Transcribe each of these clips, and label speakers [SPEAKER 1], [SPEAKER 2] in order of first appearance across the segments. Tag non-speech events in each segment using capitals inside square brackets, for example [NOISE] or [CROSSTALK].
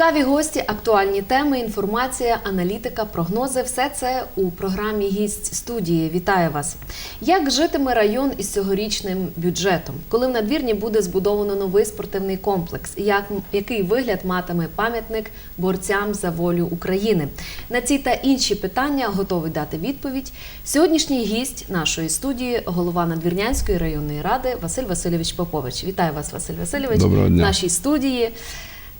[SPEAKER 1] Цікаві гості, актуальні теми, інформація, аналітика, прогнози все це у програмі Гість студії. Вітаю вас. Як житиме район із цьогорічним бюджетом? Коли в надвірні буде збудовано новий спортивний комплекс? Як, який вигляд матиме пам'ятник борцям за волю України? На ці та інші питання готовий дати відповідь. Сьогоднішній гість нашої студії, голова Надвірнянської районної ради Василь Васильович Попович. Вітаю вас, Василь Васильович,
[SPEAKER 2] Доброго дня.
[SPEAKER 1] в нашій студії.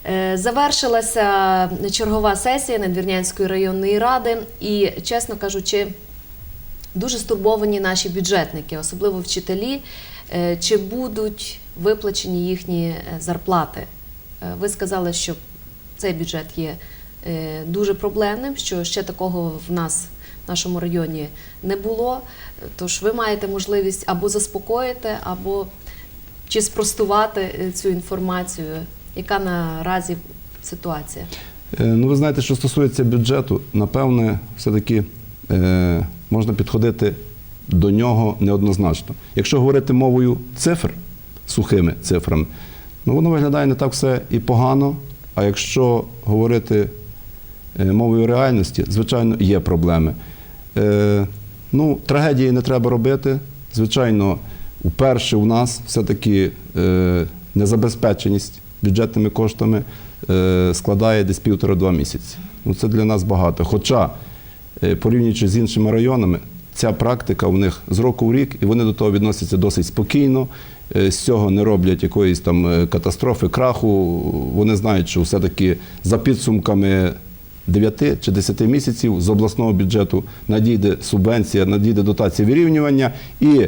[SPEAKER 1] Е, Завершилася чергова сесія Надвірнянської районної ради, і, чесно кажучи, дуже стурбовані наші бюджетники, особливо вчителі, Е, чи будуть виплачені їхні е, зарплати. Ви сказали, що цей бюджет є дуже проблемним, що ще такого в нас в нашому районі не було. Тож ви маєте можливість або заспокоїти, або чи спростувати цю інформацію, яка наразі ситуація?
[SPEAKER 2] Е, Ну, ви знаєте, що стосується бюджету, напевне, все-таки е, можна підходити до нього неоднозначно. Якщо говорити мовою цифр, сухими цифрами, ну воно виглядає не так все і погано. А якщо говорити е, мовою реальності, звичайно, є проблеми. Е, ну, трагедії не треба робити. Звичайно, вперше у нас все-таки е, незабезпеченість бюджетними коштами е, складає десь півтора-два місяці. Ну, це для нас багато. Хоча, е, порівнюючи з іншими районами, ця практика у них з року в рік, і вони до того відносяться досить спокійно. е, З цього не роблять якоїсь там катастрофи, краху. Вони знають, що все-таки за підсумками 9 чи 10 місяців з обласного бюджету надійде субвенція, надійде дотація вирівнювання і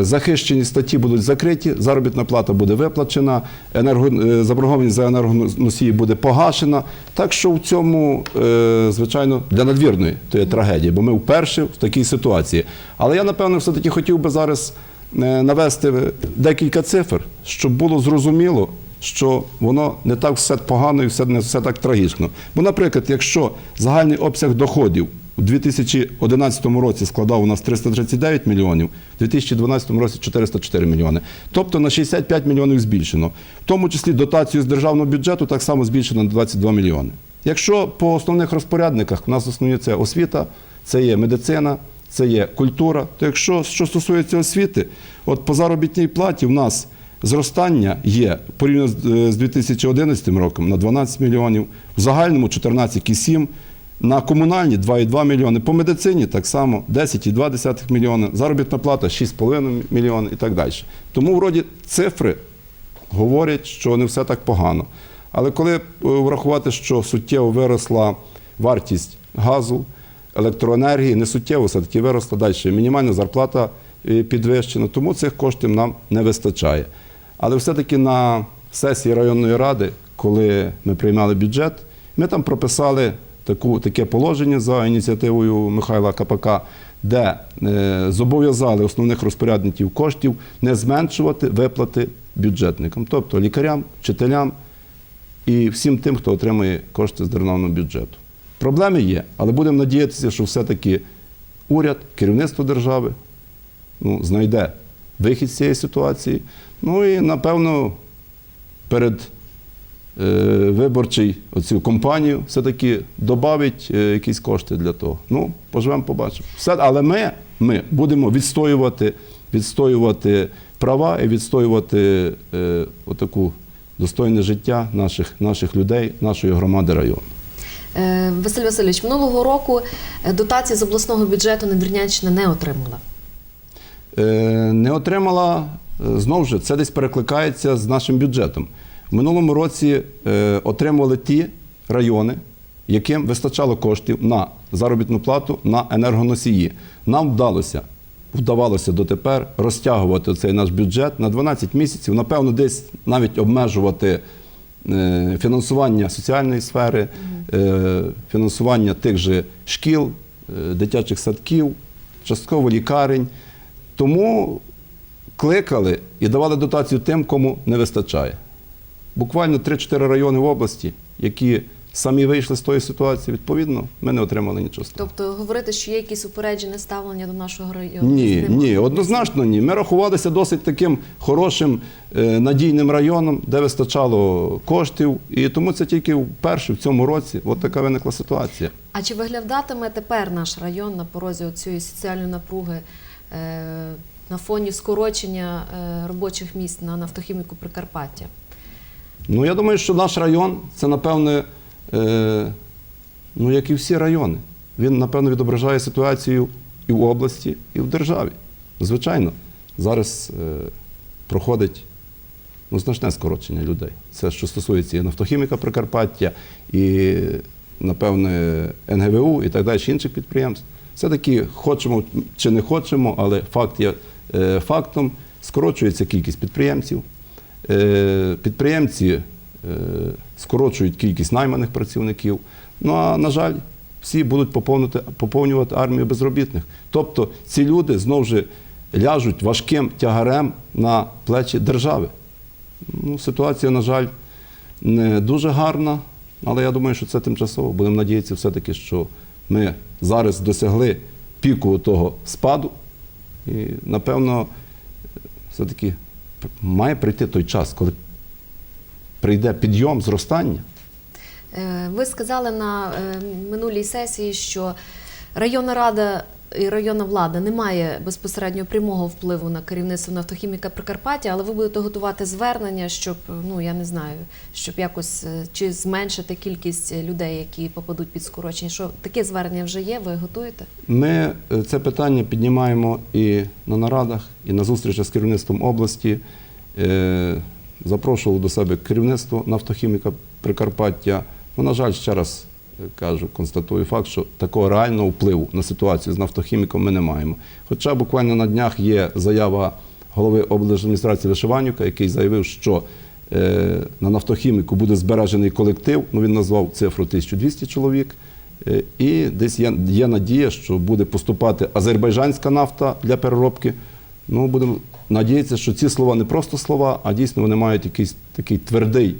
[SPEAKER 2] захищені статті будуть закриті, заробітна плата буде виплачена, енерго, е, заборгованість за енергоносії буде погашена. Так що в цьому, е, звичайно, для надвірної то є трагедія, бо ми вперше в такій ситуації. Але я, напевно, все-таки хотів би зараз е, навести декілька цифр, щоб було зрозуміло, що воно не так все погано і все не все так трагічно. Бо, наприклад, якщо загальний обсяг доходів у 2011 році складав у нас 339 мільйонів, у 2012 році 404 мільйони. Тобто на 65 мільйонів збільшено. В тому числі дотацію з державного бюджету так само збільшено на 22 мільйони. Якщо по основних розпорядниках у нас основні це освіта, це є медицина, це є культура, то якщо що стосується освіти, от по заробітній платі в нас зростання є порівняно з е, 2011 роком на 12 мільйонів, в загальному 14,7, на комунальні 2,2 мільйони, по медицині так само 10,2 мільйони, заробітна плата 6,5 мільйони і так далі. Тому вроді цифри говорять, що не все так погано. Але коли е, врахувати, що суттєво виросла вартість газу, електроенергії, не суттєво все-таки виросла далі. Мінімальна зарплата е, підвищена, тому цих коштів нам не вистачає. Але все-таки на сесії районної ради, коли ми приймали бюджет, ми там прописали таку, таке положення за ініціативою Михайла Капака, де е, зобов'язали основних розпорядників коштів не зменшувати виплати бюджетникам, тобто лікарям, вчителям і всім тим, хто отримує кошти з державного бюджету. Проблеми є, але будемо надіятися, що все-таки уряд, керівництво держави ну, знайде вихід з цієї ситуації. Ну і напевно перед виборчий оцю компанію все-таки додавить е, якісь кошти для того. Ну, поживемо, побачимо. Все, але ми, ми будемо відстоювати, відстоювати права і відстоювати е, отаку достойне життя наших, наших людей, нашої громади району.
[SPEAKER 1] Е, Василь Васильович, минулого року е, дотації з обласного бюджету Надвірнянщина не отримала.
[SPEAKER 2] Е, не отримала е, знову ж це десь перекликається з нашим бюджетом. Минулому році е, отримували ті райони, яким вистачало коштів на заробітну плату на енергоносії. Нам вдалося, вдавалося дотепер розтягувати цей наш бюджет на 12 місяців, напевно, десь навіть обмежувати е, фінансування соціальної сфери, е, фінансування тих же шкіл, дитячих садків, частково лікарень. Тому кликали і давали дотацію тим, кому не вистачає. Буквально 3-4 райони в області, які самі вийшли з тої ситуації. Відповідно, ми не отримали нічого.
[SPEAKER 1] Тобто говорити, що є якісь упереджене ставлення до нашого району?
[SPEAKER 2] Ні, ні, однозначно ні. Ми рахувалися досить таким хорошим е, надійним районом, де вистачало коштів, і тому це тільки вперше в цьому році. От така виникла ситуація.
[SPEAKER 1] А чи виглядатиме тепер наш район на порозі цієї соціальної напруги е, на фоні скорочення е, робочих місць на нафтохіміку Прикарпаття?
[SPEAKER 2] Ну, я думаю, що наш район це, напевне, е, ну, як і всі райони. Він, напевно, відображає ситуацію і в області, і в державі. Звичайно, зараз е, проходить ну, значне скорочення людей. Це що стосується і нафтохіміка Прикарпаття, і, напевне, НГВУ і так далі, інших підприємств. Все-таки хочемо чи не хочемо, але факт є е, фактом. Скорочується кількість підприємців. Е, Підприємці е, скорочують кількість найманих працівників. Ну а на жаль, всі будуть поповнювати армію безробітних. Тобто ці люди знову ж ляжуть важким тягарем на плечі держави. Ну, ситуація, на жаль, не дуже гарна, але я думаю, що це тимчасово. Будемо надіятися, все-таки, що ми зараз досягли піку того спаду. І, напевно, все-таки має прийти той час, коли прийде підйом, зростання.
[SPEAKER 1] Е, Ви сказали на е, минулій сесії, що районна рада і районна влада не має безпосередньо прямого впливу на керівництво нафтохіміка Прикарпаття, але ви будете готувати звернення, щоб ну я не знаю, щоб якось е, чи зменшити кількість людей, які попадуть під скорочення. Що таке звернення вже є? Ви готуєте?
[SPEAKER 2] Ми е, це питання піднімаємо і на нарадах, і на зустрічах з керівництвом області. Е, Запрошував до себе керівництво нафтохіміка Прикарпаття. Ну, на жаль, ще раз кажу, констатую факт, що такого реального впливу на ситуацію з нафтохіміком ми не маємо. Хоча буквально на днях є заява голови облдержадміністрації Вишиванюка, який заявив, що е, на нафтохіміку буде збережений колектив. Ну, він назвав цифру 1200 чоловік. Е, І десь є, є надія, що буде поступати азербайджанська нафта для переробки. Ну, будемо надіятися, що ці слова не просто слова, а дійсно вони мають якийсь такий твердий,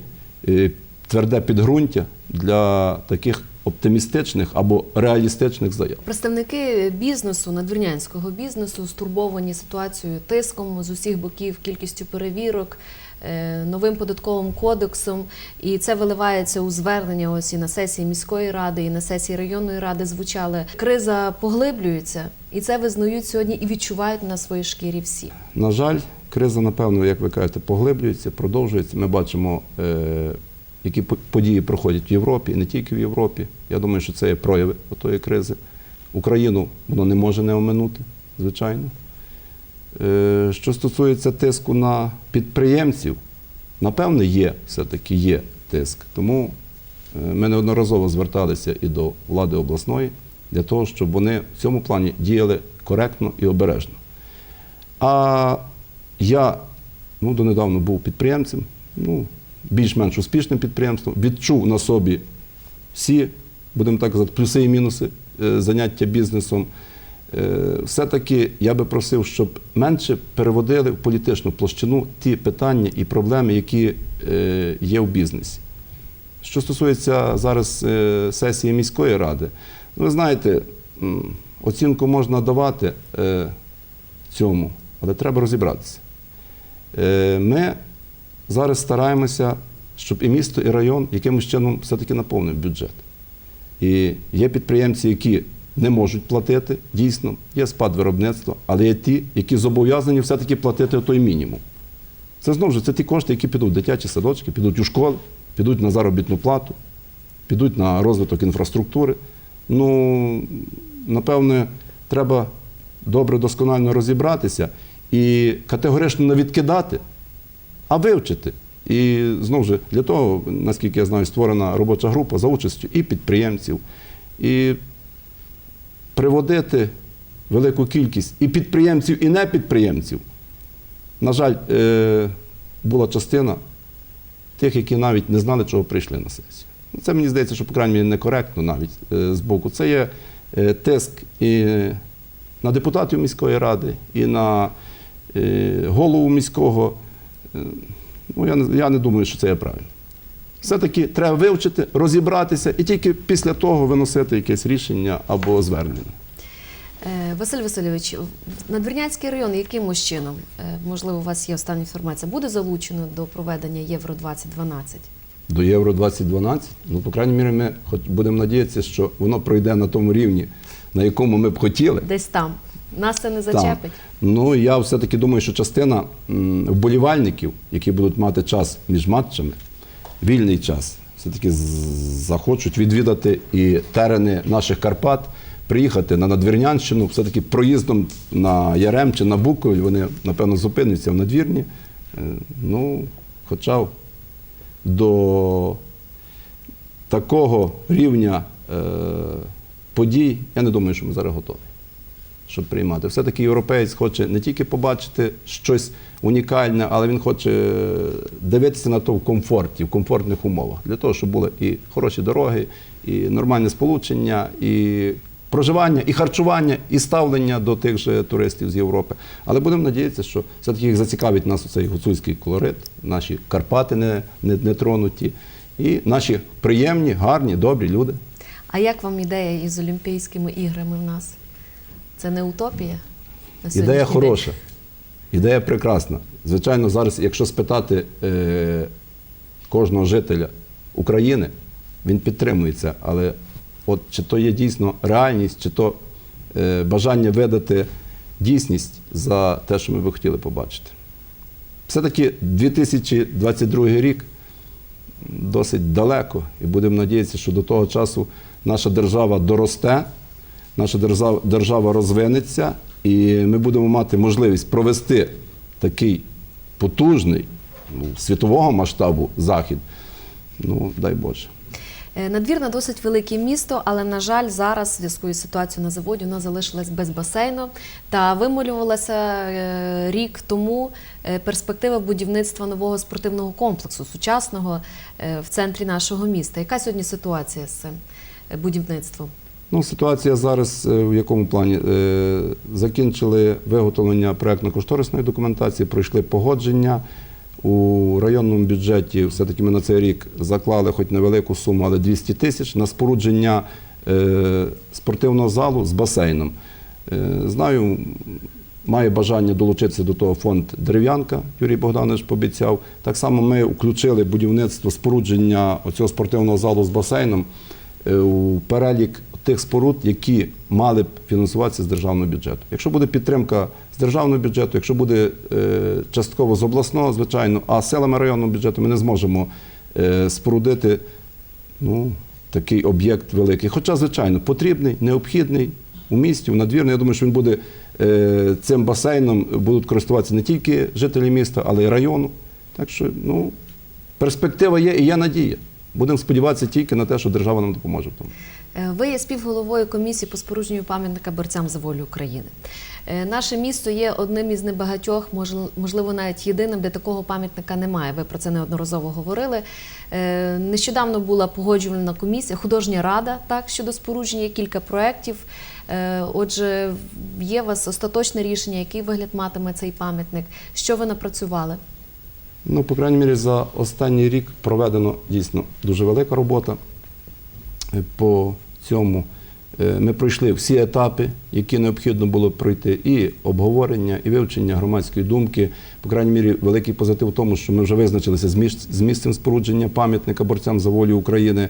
[SPEAKER 2] е, тверде підґрунтя для таких оптимістичних або реалістичних заяв.
[SPEAKER 1] Представники бізнесу, надвірнянського бізнесу, стурбовані ситуацією тиском з усіх боків, кількістю перевірок, е, новим податковим кодексом. І це виливається у звернення. Ось і на сесії міської ради, і на сесії районної ради звучали. Криза поглиблюється, і це визнають сьогодні і відчувають на своїй шкірі всі.
[SPEAKER 2] На жаль, криза, напевно, як ви кажете, поглиблюється, продовжується. Ми бачимо, е, які події проходять в Європі, і не тільки в Європі. Я думаю, що це є прояви тої кризи. Україну воно не може не оминути, звичайно. Е, що стосується тиску на підприємців, напевно, є, все-таки є тиск. Тому е, ми неодноразово зверталися і до влади обласної для того, щоб вони в цьому плані діяли коректно і обережно. А я ну, донедавна був підприємцем, ну, більш-менш успішним підприємством, відчув на собі всі, будемо так казати, плюси і мінуси е, заняття бізнесом. Е, Все-таки я би просив, щоб менше переводили в політичну площину ті питання і проблеми, які е, є в бізнесі. Що стосується зараз сесії міської ради, ну, ви знаєте, оцінку можна давати цьому, але треба розібратися. Ми зараз стараємося, щоб і місто, і район якимось чином все-таки наповнив бюджет. І є підприємці, які не можуть платити, дійсно, є спад виробництва, але є ті, які зобов'язані все-таки платити той мінімум. Це знову ж це ті кошти, які підуть в дитячі садочки, підуть у школи, підуть на заробітну плату, підуть на розвиток інфраструктури. Ну, напевне, треба добре досконально розібратися і категорично не відкидати, а вивчити. І знову ж для того, наскільки я знаю, створена робоча група за участю і підприємців, і приводити велику кількість і підприємців, і непідприємців. На жаль, е, була частина тих, які навіть не знали, чого прийшли на сесію. Ну, Це мені здається, що, по крайній мірі, некоректно навіть е, з боку. Це є е, тиск і на депутатів міської ради, і на голову міського. Е, Ну, я, не- я не думаю, що це є правильно. Все-таки треба вивчити, розібратися і тільки після того виносити якесь рішення або звернення.
[SPEAKER 1] Е, Василь Васильович, Надвірнянський район яким чином, е, можливо, у вас є остання інформація, буде залучено до проведення Євро 2012?
[SPEAKER 2] До Євро 2012, ну, по крайній мірі, ми будемо надіятися, що воно пройде на тому рівні, на якому ми б хотіли.
[SPEAKER 1] Десь там. Нас це не зачепить.
[SPEAKER 2] Ну, я все-таки думаю, що частина вболівальників, які будуть мати час між матчами, вільний час, все-таки захочуть відвідати і терени наших Карпат, приїхати на Надвірнянщину, все-таки проїздом на Ярем чи на Буковель, вони, напевно, зупиняться в надвірні. Е, Ну, хоча до такого рівня е, подій, я не думаю, що ми зараз готові щоб приймати. Все-таки європеєць хоче не тільки побачити щось унікальне, але він хоче дивитися на то в комфорті, в комфортних умовах, для того, щоб були і хороші дороги, і нормальне сполучення, і проживання, і харчування, і ставлення до тих же туристів з Європи. Але будемо надіятися, що все-таки їх зацікавить нас цей гуцульський колорит, наші Карпати не, не, не тронуті, і наші приємні, гарні, добрі люди.
[SPEAKER 1] А як вам ідея із Олімпійськими іграми в нас? Це не утопія?
[SPEAKER 2] Ідея хороша, ідея прекрасна. Звичайно, зараз, якщо спитати е, кожного жителя України, він підтримується. Але от чи то є дійсно реальність, чи то е, бажання видати дійсність за те, що ми би хотіли побачити. Все-таки 2022 рік досить далеко, і будемо надіятися, що до того часу наша держава доросте, наша держава, держава розвинеться, і ми будемо мати можливість провести такий потужний ну, світового масштабу захід. Ну, дай Боже.
[SPEAKER 1] Е, Надвірна досить велике місто, але на жаль, зараз в зв'язку із ситуацією на заводі вона залишилась без басейну та вимолювалася е, рік тому е, перспектива будівництва нового спортивного комплексу сучасного в центрі нашого міста. Яка сьогодні ситуація з цим будівництвом?
[SPEAKER 2] Ну, ситуація зараз е, в якому плані? Е, Закінчили виготовлення проєктно-кошторисної документації, пройшли погодження. У районному бюджеті все-таки ми на цей рік заклали хоч невелику суму, але 200 тисяч на спорудження е, спортивного залу з басейном. Знаю, має бажання долучитися до того фонд Дерев'янка, Юрій Богданович пообіцяв. Так само ми включили будівництво спорудження цього спортивного залу з басейном у перелік тих споруд, які мали б фінансуватися з державного бюджету. Якщо буде підтримка з державного бюджету, якщо буде е, частково з обласного, звичайно, а силами районного бюджету ми не зможемо е, спорудити ну, такий об'єкт великий. Хоча, звичайно, потрібний, необхідний у місті, у надвірні. Я думаю, що він буде е, цим басейном будуть користуватися не тільки жителі міста, але й району. Так що, ну, перспектива є і є надія. Будемо сподіватися тільки на те, що держава нам допоможе в тому.
[SPEAKER 1] Е, Ви є співголовою комісії по спорудженню пам'ятника борцям за волю України. Е, Наше місто є одним із небагатьох, можл- можливо, навіть єдиним, де такого пам'ятника немає. Ви про це неодноразово говорили. Е, Нещодавно була погоджувальна комісія, художня рада так щодо спорудження кілька проєктів. Отже, є у вас остаточне рішення, який вигляд матиме цей пам'ятник, що ви напрацювали?
[SPEAKER 2] Ну, по крайній мірі, за останній рік проведено дійсно дуже велика робота. По цьому е, ми пройшли всі етапи, які необхідно було пройти, і обговорення, і вивчення громадської думки. По крайній мірі, великий позитив в тому, що ми вже визначилися з місцем спорудження пам'ятника борцям за волю України.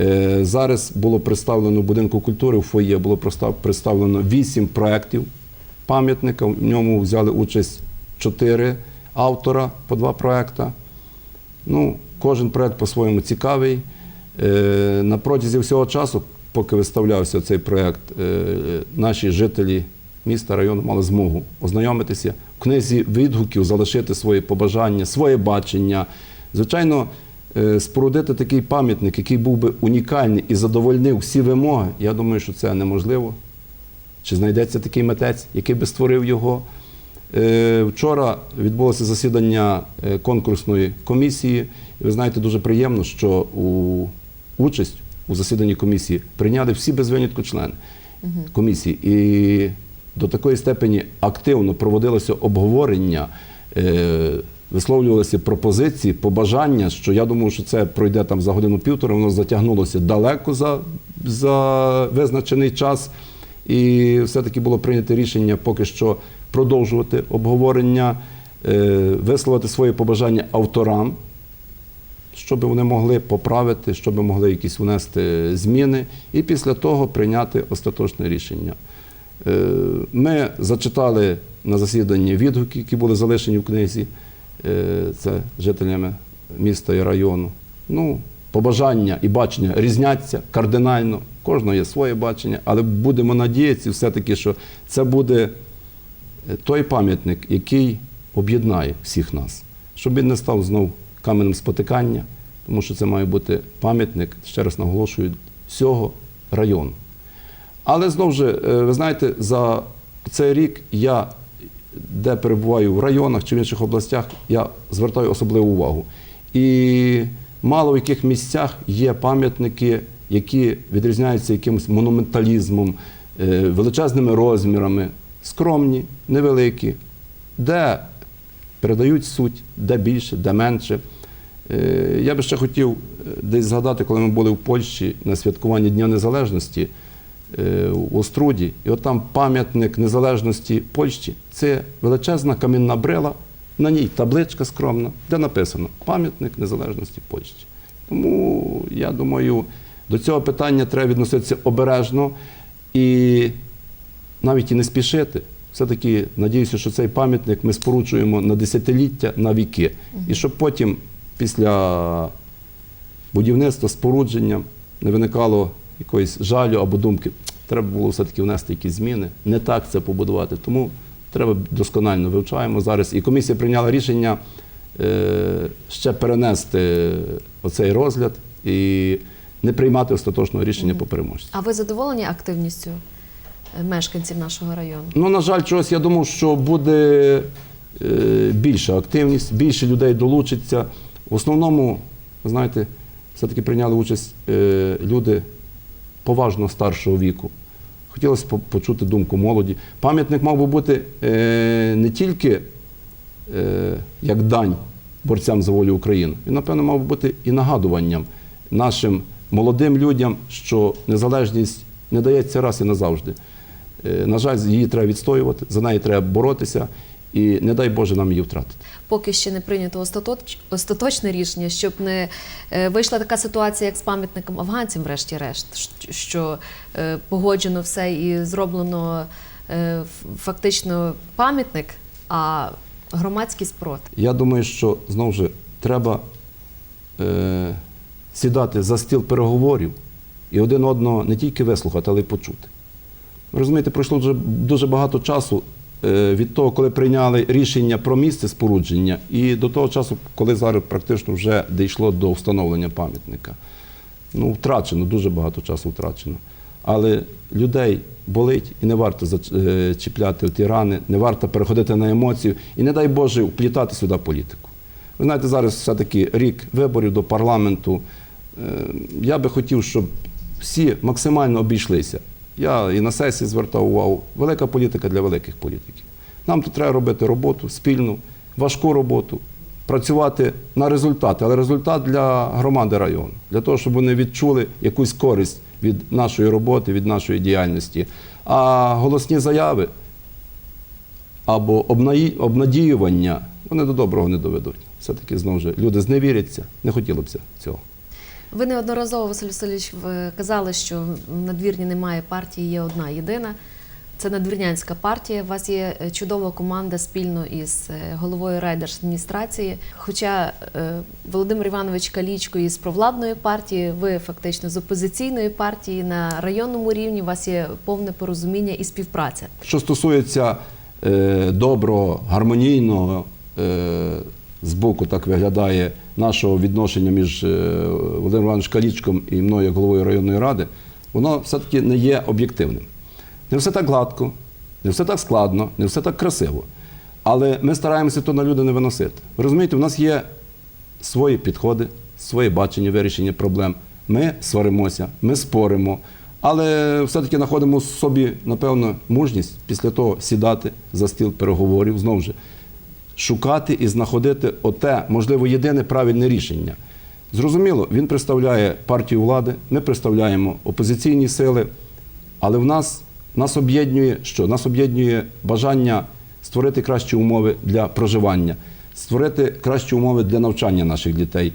[SPEAKER 2] Е, Зараз було представлено в будинку культури в фоє було представлено вісім проєктів пам'ятника. В ньому взяли участь чотири автора по два проекти. Ну, кожен проект по-своєму цікавий. Е, на протязі всього часу, поки виставлявся цей проект, е, наші жителі міста, району мали змогу ознайомитися, в книзі відгуків залишити свої побажання, своє бачення. Звичайно, е, спорудити такий пам'ятник, який був би унікальний і задовольнив всі вимоги, я думаю, що це неможливо. Чи знайдеться такий митець, який би створив його? Вчора відбулося засідання конкурсної комісії. Ви знаєте, дуже приємно, що у участь у засіданні комісії прийняли всі без винятку члени комісії. І до такої степені активно проводилося обговорення е, висловлювалися пропозиції, побажання, що я думаю, що це пройде там за годину-півтора, воно затягнулося далеко за, за визначений час. І все-таки було прийнято рішення поки що продовжувати обговорення, е, висловити свої побажання авторам, щоб вони могли поправити, щоб могли якісь внести зміни, і після того прийняти остаточне рішення. Е, Ми зачитали на засіданні відгуки, які були залишені в книзі, е, це жителями міста і району. Ну, побажання і бачення різняться кардинально. Кожного є своє бачення, але будемо надіятися все-таки, що це буде е, той пам'ятник, який об'єднає всіх нас, щоб він не став знов каменем спотикання, тому що це має бути пам'ятник, ще раз наголошую, всього району. Але знову ж, е, ви знаєте, за цей рік я, де перебуваю в районах чи в інших областях, я звертаю особливу увагу. І мало в яких місцях є пам'ятники, які відрізняються якимось монументалізмом, е, величезними розмірами, скромні, невеликі, де передають суть, де більше, де менше. Е, Я би ще хотів е, десь згадати, коли ми були в Польщі на святкуванні Дня Незалежності е, в Оструді, і от там пам'ятник незалежності Польщі це величезна камінна брила, на ній табличка скромна, де написано Пам'ятник незалежності Польщі. Тому я думаю, до цього питання треба відноситися обережно і навіть і не спішити. Все-таки надіюся, що цей пам'ятник ми споручуємо на десятиліття, на віки. І щоб потім, після будівництва, спорудження, не виникало якоїсь жалю або думки, треба було все-таки внести якісь зміни, не так це побудувати. Тому треба досконально вивчаємо зараз. І комісія прийняла рішення е, ще перенести оцей розгляд і не приймати остаточного рішення по переможці.
[SPEAKER 1] А ви задоволені активністю мешканців нашого району?
[SPEAKER 2] Ну, на жаль, чогось я думав, що буде е, більша активність, більше людей долучиться. В основному, знаєте, все-таки прийняли участь е, люди поважно старшого віку. Хотілося по- почути думку молоді. Пам'ятник мав би бути е, не тільки як дань борцям за волю України, він, напевно, мав би бути і нагадуванням нашим молодим людям, що незалежність не дається раз і назавжди. Е, На жаль, її треба відстоювати, за неї треба боротися, і не дай Боже нам її втратити.
[SPEAKER 1] Поки ще не прийнято остаточ... остаточне рішення, щоб не е, вийшла така ситуація, як з пам'ятником афганцям, врешті-решт, що е, погоджено все і зроблено фактично пам'ятник, а громадський спротив.
[SPEAKER 2] Я думаю, що знову ж треба е, сідати за стіл переговорів і один одного не тільки вислухати, але й почути. Ви розумієте, пройшло дуже, дуже багато часу е, від того, коли прийняли рішення про місце спорудження, і до того часу, коли зараз практично вже дійшло до встановлення пам'ятника. Ну, втрачено, дуже багато часу втрачено. Але людей болить і не варто е, чіпляти ті рани, не варто переходити на емоцію і не дай Боже вплітати сюди політику. Ви знаєте, зараз все-таки рік виборів до парламенту. Е, Я би хотів, щоб всі максимально обійшлися. Я і на сесії звертав увагу. Велика політика для великих політиків. Нам тут треба робити роботу спільну, важку роботу, працювати на результати, але результат для громади району, для того, щоб вони відчули якусь користь від нашої роботи, від нашої діяльності. А голосні заяви або обнадіювання вони до доброго не доведуть. Все-таки знову ж люди зневіряться, не хотілося б цього.
[SPEAKER 1] Ви неодноразово, Василь Васильович, казали, що в надвірні немає партії, є одна єдина. Це надвірнянська партія. У вас є е, чудова команда спільно із е, головою райдержадміністрації. Хоча е, Володимир Іванович Калічко із провладної партії, ви фактично з опозиційної партії на районному рівні. У вас є повне порозуміння і співпраця.
[SPEAKER 2] Що стосується доброго, гармонійного, з боку так виглядає нашого відношення між е, Володимиром Івановичем Калічком і мною як головою районної ради, воно все-таки не є об'єктивним. Не все так гладко, не все так складно, не все так красиво. Але ми стараємося то на люди не виносити. Ви розумієте, у нас є свої підходи, своє бачення вирішення проблем. Ми сваримося, ми споримо, але все-таки знаходимо в собі, напевно, мужність після того сідати за стіл переговорів. Знову ж, шукати і знаходити оте, можливо, єдине правильне рішення. Зрозуміло, він представляє партію влади, ми представляємо опозиційні сили, але в нас нас об'єднує що? Нас об'єднує бажання створити кращі умови для проживання, створити кращі умови для навчання наших дітей,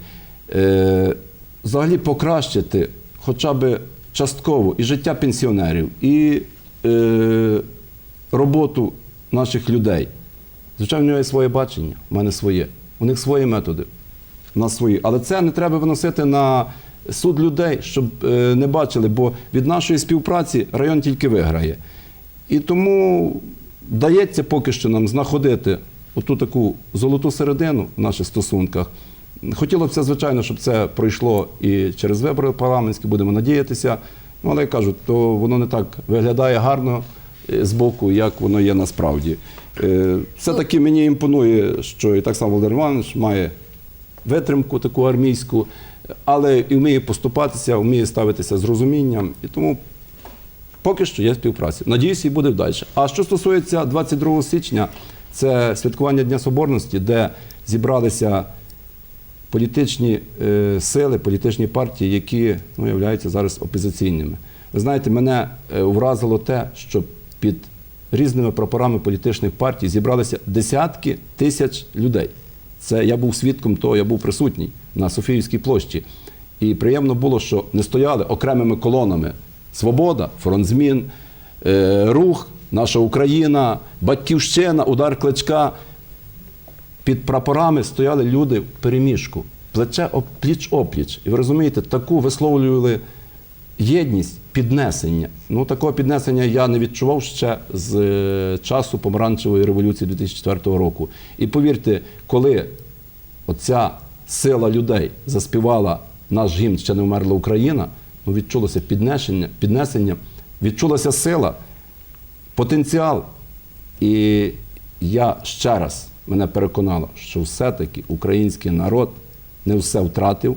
[SPEAKER 2] е, взагалі покращити хоча б частково і життя пенсіонерів, і е, роботу наших людей. Звичайно, в нього є своє бачення, в мене своє. У них свої методи, у нас свої. Але це не треба виносити на суд людей, щоб е, не бачили, бо від нашої співпраці район тільки виграє. І тому вдається поки що нам знаходити оту таку золоту середину в наших стосунках. Хотілося б, звичайно, щоб це пройшло і через вибори парламентські, будемо надіятися. Ну, але я кажу, то воно не так виглядає гарно з боку, як воно є насправді. Е, Все-таки мені імпонує, що і так само Володимир Іванович має витримку таку армійську, але і вміє поступатися, вміє ставитися з розумінням. І тому поки що є співпраця. Надіюсь, і буде далі. А що стосується 22 січня, це святкування Дня Соборності, де зібралися політичні е, сили, політичні партії, які ну, являються зараз опозиційними. Ви знаєте, мене е, вразило те, що під різними прапорами політичних партій зібралися десятки тисяч людей. Це я був свідком того, я був присутній на Софіївській площі. І приємно було, що не стояли окремими колонами Свобода, фронт змін, е, рух, наша Україна, Батьківщина, удар кличка. Під прапорами стояли люди в переміжку, плече пліч опліч. І ви розумієте, таку висловлювали єдність, піднесення. Ну, такого піднесення я не відчував ще з е, часу помаранчевої революції 2004 року. І повірте, коли оця сила людей заспівала наш гімн ще не вмерла Україна, ну відчулося піднесення, піднесення, відчулася сила, потенціал. І я ще раз мене переконало, що все-таки український народ не все втратив.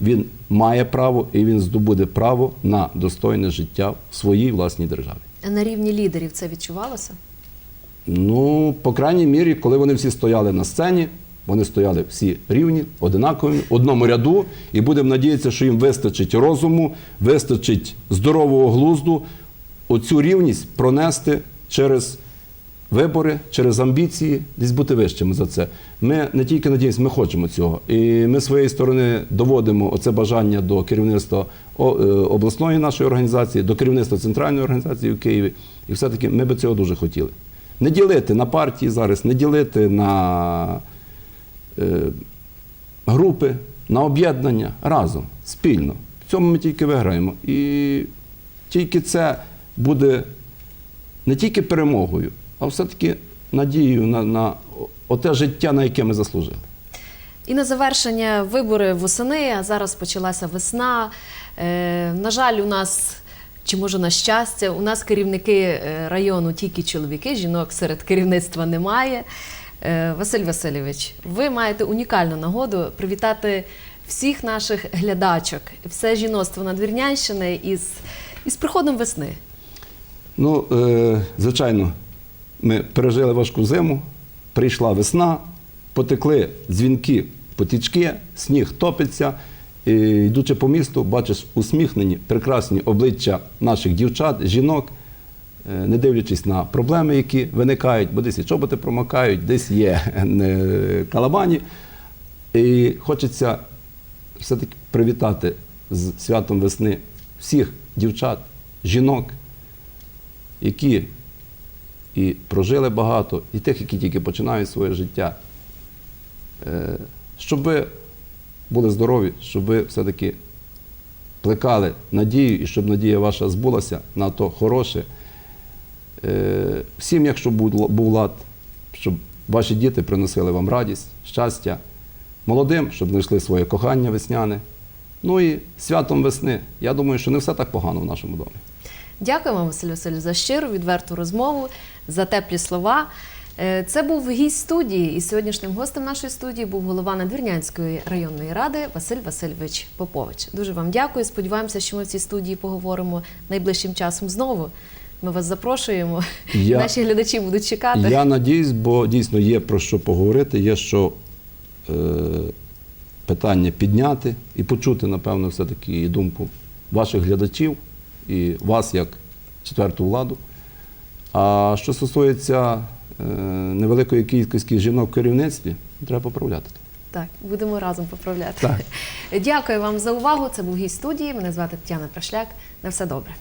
[SPEAKER 2] Він має право і він здобуде право на достойне життя в своїй власній державі.
[SPEAKER 1] А на рівні лідерів це відчувалося?
[SPEAKER 2] Ну, по крайній мірі, коли вони всі стояли на сцені, вони стояли всі рівні, одинакові, в одному ряду, і будемо надіятися, що їм вистачить розуму, вистачить здорового глузду оцю рівність пронести через вибори, через амбіції, десь бути вищими за це. Ми не тільки надіємося, ми хочемо цього. І ми своєї сторони доводимо оце бажання до керівництва е, обласної нашої організації, до керівництва центральної організації в Києві. І все-таки ми би цього дуже хотіли. Не ділити на партії зараз, не ділити на е, групи, на об'єднання разом, спільно. В цьому ми тільки виграємо. І тільки це буде не тільки перемогою, а все-таки надією на, на оте життя, на яке ми заслужили.
[SPEAKER 1] І на завершення вибори восени, а зараз почалася весна. Е, на жаль, у нас, чи може на щастя, у нас керівники е, району тільки чоловіки, жінок серед керівництва немає. Е, Василь Васильович, ви маєте унікальну нагоду привітати всіх наших глядачок, все жіноцтво Надвірнянщини із, із приходом весни.
[SPEAKER 2] Ну, е, звичайно, ми пережили важку зиму, прийшла весна, потекли дзвінки, потічки, сніг топиться. І, йдучи по місту, бачиш усміхнені, прекрасні обличчя наших дівчат, жінок, е, не дивлячись на проблеми, які виникають, бо десь і чоботи промокають, десь є е, калабані. І хочеться все-таки привітати з святом весни всіх дівчат, жінок, які і прожили багато, і тих, які тільки починають своє життя, Е, щоб ви були здорові, щоб ви все-таки плекали надію і щоб надія ваша збулася на то хороше. Е, Всім, якщо був був лад, щоб ваші діти приносили вам радість, щастя, молодим, щоб знайшли своє кохання весняне. Ну і святом весни. Я думаю, що не все так погано в нашому домі.
[SPEAKER 1] Дякую вам, Василь Васильович, за щиру, відверту розмову, за теплі слова. Е, Це був гість студії, і сьогоднішнім гостем нашої студії був голова Надвірнянської районної ради Василь Васильович Попович. Дуже вам дякую. Сподіваємося, що ми в цій студії поговоримо найближчим часом знову. Ми вас запрошуємо.
[SPEAKER 2] Я- [LAUGHS]
[SPEAKER 1] Наші глядачі будуть чекати.
[SPEAKER 2] Я надіюсь, бо дійсно є про що поговорити, є що е, питання підняти і почути, напевно, все-таки думку ваших глядачів і вас як четверту владу. А що стосується е, невеликої кількості жінок в керівництві, треба поправляти.
[SPEAKER 1] Так, будемо разом поправляти.
[SPEAKER 2] Так.
[SPEAKER 1] Дякую вам за увагу. Це був гість студії. Мене звати Тетяна Прашляк. На все добре.